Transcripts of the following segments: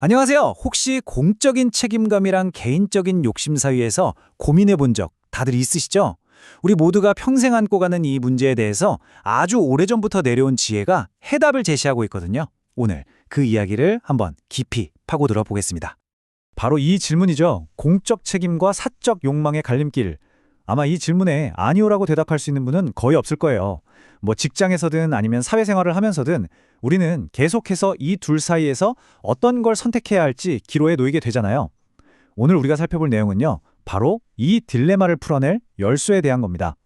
안녕하세요. 혹시 공적인 책임감이랑 개인적인 욕심 사이에서 고민해 본 적 다들 있으시죠? 우리 모두가 평생 안고 가는 이 문제에 대해서 아주 오래전부터 내려온 지혜가 해답을 제시하고 있거든요. 오늘 그 이야기를 한번 깊이 파고들어 보겠습니다. 바로 이 질문이죠. 공적 책임과 사적 욕망의 갈림길. 아마 이 질문에 아니오라고 대답할 수 있는 분은 거의 없을 거예요. 뭐 직장에서든 아니면 사회생활을 하면서든 우리는 계속해서 이 둘 사이에서 어떤 걸 선택해야 할지 기로에 놓이게 되잖아요. 오늘 우리가 살펴볼 내용은요. 바로 이 딜레마를 풀어낼 열쇠에 대한 겁니다.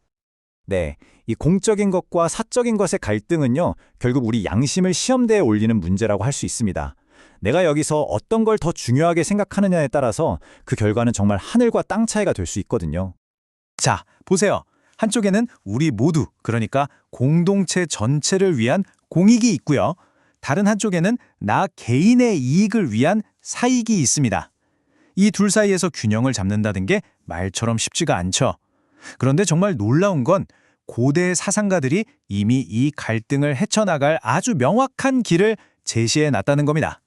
네, 이 공적인 것과 사적인 것의 갈등은요. 결국 우리 양심을 시험대에 올리는 문제라고 할 수 있습니다. 내가 여기서 어떤 걸 더 중요하게 생각하느냐에 따라서 그 결과는 정말 하늘과 땅 차이가 될 수 있거든요. 자, 보세요. 한쪽에는 우리 모두, 그러니까 공동체 전체를 위한 공익이 있고요. 다른 한쪽에는 나 개인의 이익을 위한 사익이 있습니다. 이 둘 사이에서 균형을 잡는다는 게 말처럼 쉽지가 않죠. 그런데 정말 놀라운 건 고대 사상가들이 이미 이 갈등을 헤쳐나갈 아주 명확한 길을 제시해 놨다는 겁니다.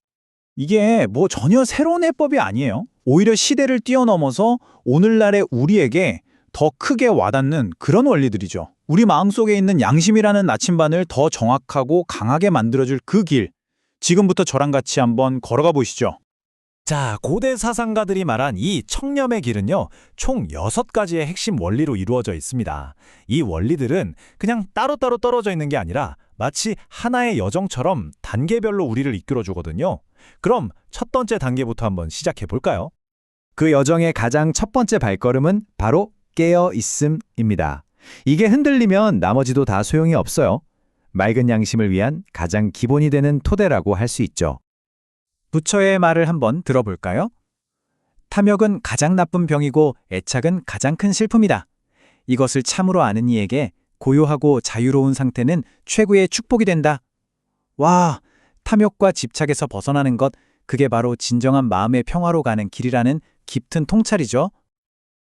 이게 뭐 전혀 새로운 해법이 아니에요. 오히려 시대를 뛰어넘어서 오늘날의 우리에게 더 크게 와닿는 그런 원리들이죠. 우리 마음속에 있는 양심이라는 나침반을 더 정확하고 강하게 만들어줄 그 길. 지금부터 저랑 같이 한번 걸어가 보시죠. 자, 고대 사상가들이 말한 이 청렴의 길은요, 총 6가지의 핵심 원리로 이루어져 있습니다. 이 원리들은 그냥 따로따로 떨어져 있는 게 아니라 마치 하나의 여정처럼 단계별로 우리를 이끌어 주거든요. 그럼 첫 번째 단계부터 한번 시작해 볼까요? 그 여정의 가장 첫 번째 발걸음은 바로 깨어 있음입니다. 이게 흔들리면 나머지도 다 소용이 없어요. 맑은 양심을 위한 가장 기본이 되는 토대라고 할 수 있죠. 부처의 말을 한번 들어볼까요? 탐욕은 가장 나쁜 병이고 애착은 가장 큰 슬픔이다. 이것을 참으로 아는 이에게 고요하고 자유로운 상태는 최고의 축복이 된다. 와, 탐욕과 집착에서 벗어나는 것, 그게 바로 진정한 마음의 평화로 가는 길이라는 깊은 통찰이죠.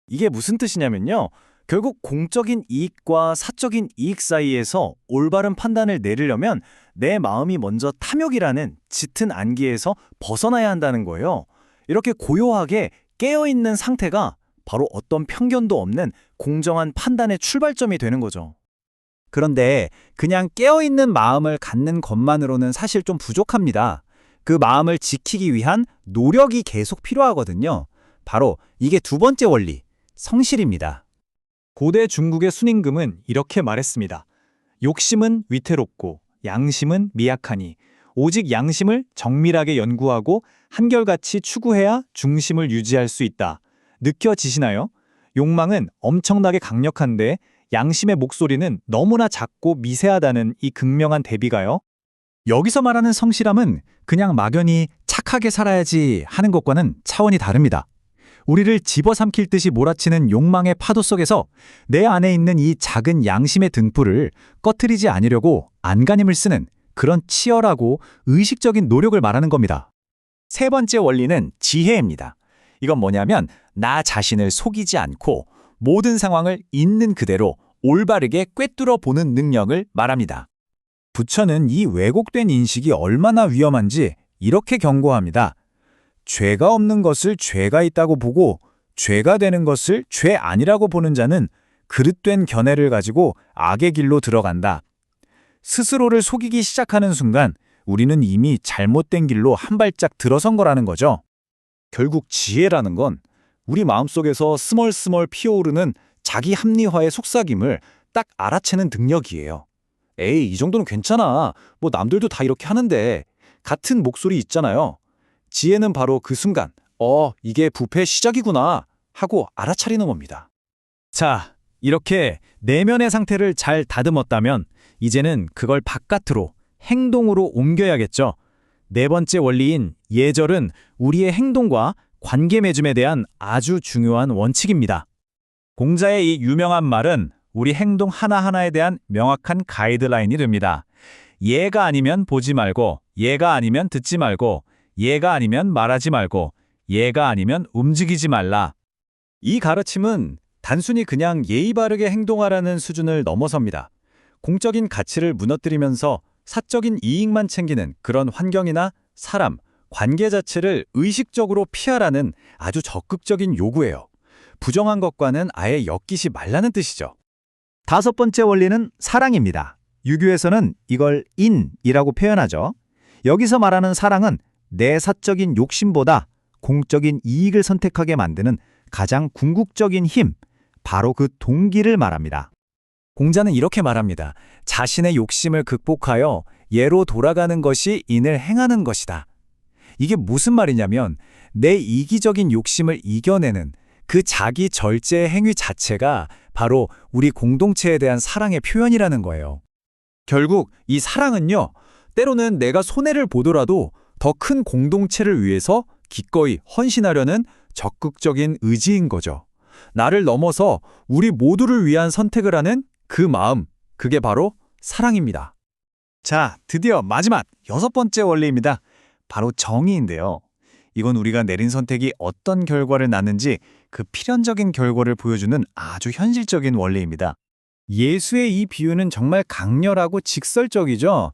이게 무슨 뜻이냐면요. 결국 공적인 이익과 사적인 이익 사이에서 올바른 판단을 내리려면 내 마음이 먼저 탐욕이라는 짙은 안기에서 벗어나야 한다는 거예요. 이렇게 고요하게 깨어있는 상태가 바로 어떤 편견도 없는 공정한 판단의 출발점이 되는 거죠. 그런데 그냥 깨어있는 마음을 갖는 것만으로는 사실 좀 부족합니다. 그 마음을 지키기 위한 노력이 계속 필요하거든요. 바로 이게 두 번째 원리, 성실입니다. 고대 중국의 순임금은 이렇게 말했습니다. 욕심은 위태롭고 양심은 미약하니 오직 양심을 정밀하게 연구하고 한결같이 추구해야 중심을 유지할 수 있다. 느껴지시나요? 욕망은 엄청나게 강력한데 양심의 목소리는 너무나 작고 미세하다는 이 극명한 대비가요. 여기서 말하는 성실함은 그냥 막연히 착하게 살아야지 하는 것과는 차원이 다릅니다. 우리를 집어삼킬 듯이 몰아치는 욕망의 파도 속에서 내 안에 있는 이 작은 양심의 등불을 꺼트리지 않으려고 안간힘을 쓰는 그런 치열하고 의식적인 노력을 말하는 겁니다. 세 번째 원리는 지혜입니다. 이건 뭐냐면 나 자신을 속이지 않고 모든 상황을 있는 그대로 올바르게 꿰뚫어 보는 능력을 말합니다. 부처는 이 왜곡된 인식이 얼마나 위험한지 이렇게 경고합니다. 죄가 없는 것을 죄가 있다고 보고 죄가 되는 것을 죄 아니라고 보는 자는 그릇된 견해를 가지고 악의 길로 들어간다. 스스로를 속이기 시작하는 순간 우리는 이미 잘못된 길로 한 발짝 들어선 거라는 거죠. 결국 지혜라는 건 우리 마음속에서 스멀스멀 피어오르는 자기 합리화의 속삭임을 딱 알아채는 능력이에요. 에이, 이 정도는 괜찮아. 뭐 남들도 다 이렇게 하는데 같은 목소리 있잖아요. 지혜는 바로 그 순간, 어, 이게 부패 시작이구나 하고 알아차리는 겁니다. 자, 이렇게 내면의 상태를 잘 다듬었다면 이제는 그걸 바깥으로 행동으로 옮겨야겠죠. 네 번째 원리인 예절은 우리의 행동과 관계 맺음에 대한 아주 중요한 원칙입니다. 공자의 이 유명한 말은 우리 행동 하나하나에 대한 명확한 가이드라인이 됩니다. 얘가 아니면 보지 말고, 얘가 아니면 듣지 말고, 얘가 아니면 말하지 말고, 얘가 아니면 움직이지 말라. 이 가르침은 단순히 그냥 예의 바르게 행동하라는 수준을 넘어섭니다. 공적인 가치를 무너뜨리면서 사적인 이익만 챙기는 그런 환경이나 사람, 관계 자체를 의식적으로 피하라는 아주 적극적인 요구예요. 부정한 것과는 아예 엮이지 말라는 뜻이죠. 다섯 번째 원리는 사랑입니다. 유교에서는 이걸 인이라고 표현하죠. 여기서 말하는 사랑은 내 사적인 욕심보다 공적인 이익을 선택하게 만드는 가장 궁극적인 힘, 바로 그 동기를 말합니다. 공자는 이렇게 말합니다. 자신의 욕심을 극복하여 예로 돌아가는 것이 인을 행하는 것이다. 이게 무슨 말이냐면 내 이기적인 욕심을 이겨내는 그 자기 절제의 행위 자체가 바로 우리 공동체에 대한 사랑의 표현이라는 거예요. 결국 이 사랑은요, 때로는 내가 손해를 보더라도 더 큰 공동체를 위해서 기꺼이 헌신하려는 적극적인 의지인 거죠. 나를 넘어서 우리 모두를 위한 선택을 하는 그 마음, 그게 바로 사랑입니다. 자, 드디어 마지막 여섯 번째 원리입니다. 바로 정의인데요. 이건 우리가 내린 선택이 어떤 결과를 낳는지 그 필연적인 결과를 보여주는 아주 현실적인 원리입니다. 예수의 이 비유는 정말 강렬하고 직설적이죠.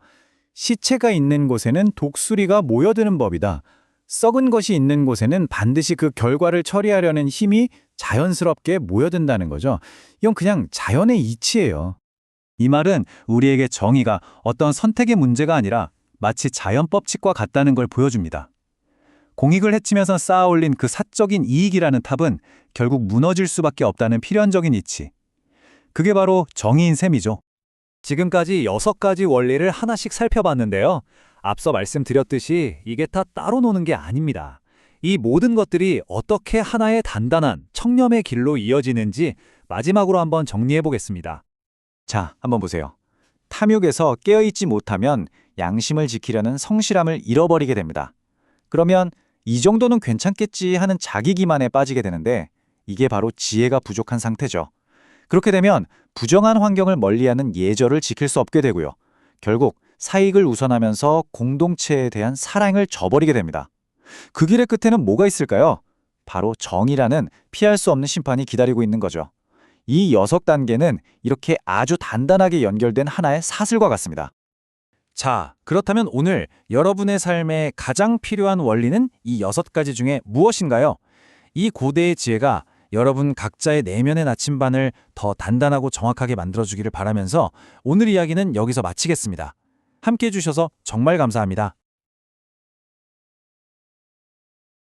시체가 있는 곳에는 독수리가 모여드는 법이다. 썩은 것이 있는 곳에는 반드시 그 결과를 처리하려는 힘이 자연스럽게 모여든다는 거죠. 이건 그냥 자연의 이치예요. 이 말은 우리에게 정의가 어떤 선택의 문제가 아니라 마치 자연 법칙과 같다는 걸 보여줍니다. 공익을 해치면서 쌓아 올린 그 사적인 이익이라는 탑은 결국 무너질 수밖에 없다는 필연적인 이치. 그게 바로 정의인 셈이죠. 지금까지 여섯 가지 원리를 하나씩 살펴봤는데요. 앞서 말씀드렸듯이 이게 다 따로 노는 게 아닙니다. 이 모든 것들이 어떻게 하나의 단단한 청렴의 길로 이어지는지 마지막으로 한번 정리해 보겠습니다. 자, 한번 보세요. 탐욕에서 깨어있지 못하면 양심을 지키려는 성실함을 잃어버리게 됩니다. 그러면 이 정도는 괜찮겠지 하는 자기 기만에 빠지게 되는데 이게 바로 지혜가 부족한 상태죠. 그렇게 되면 부정한 환경을 멀리하는 예절을 지킬 수 없게 되고요. 결국 사익을 우선하면서 공동체에 대한 사랑을 저버리게 됩니다. 그 길의 끝에는 뭐가 있을까요? 바로 정의라는 피할 수 없는 심판이 기다리고 있는 거죠. 이 여섯 단계는 이렇게 아주 단단하게 연결된 하나의 사슬과 같습니다. 자, 그렇다면 오늘 여러분의 삶에 가장 필요한 원리는 이 여섯 가지 중에 무엇인가요? 이 고대의 지혜가 여러분 각자의 내면의 나침반을 더 단단하고 정확하게 만들어주기를 바라면서 오늘 이야기는 여기서 마치겠습니다. 함께 해주셔서 정말 감사합니다.